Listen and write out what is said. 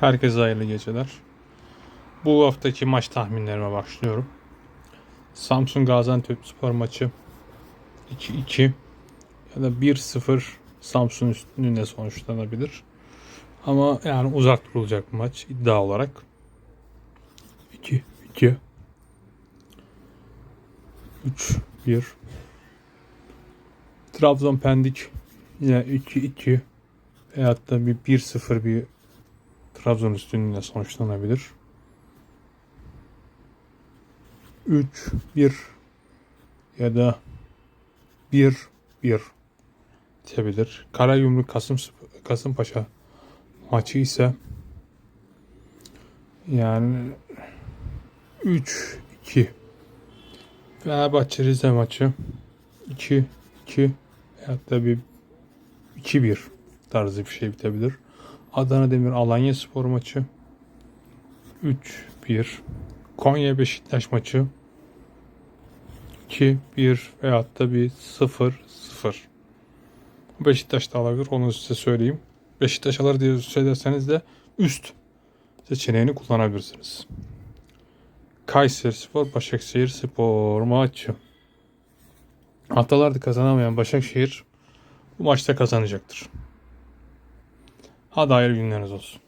Herkese hayırlı geceler. Bu haftaki maç tahminlerime başlıyorum. Samsun Gaziantep spor maçı 2-2 ya da 1-0 Samsun üstünlüğüne sonuçlanabilir. Ama yani uzak durulacak bir maç iddia olarak. 2-2 3-1 Trabzon Pendik yine 2-2 veyahut da bir 1-0 bir Trabzon üstünlüğüne sonuçlanabilir. 3-1 ya da 1-1 bitebilir. Karagümrük Kasım Kasımpaşa maçı ise yani 3-2 Fenerbahçe Rize maçı 2-2 veyahut da bir 2-1 tarzı bir şey bitebilir. Adana Demir Alanya Spor maçı 3-1 Konya Beşiktaş maçı 2-1 veyahut da bir 0-0 Beşiktaş da alabilir onu size söyleyeyim. Beşiktaş alır diye söylerseniz de üst seçeneğini kullanabilirsiniz. Kayseri Spor Başakşehir Spor maçı. Haftalardır kazanamayan Başakşehir bu maçta kazanacaktır. Hadi hayırlı günleriniz olsun.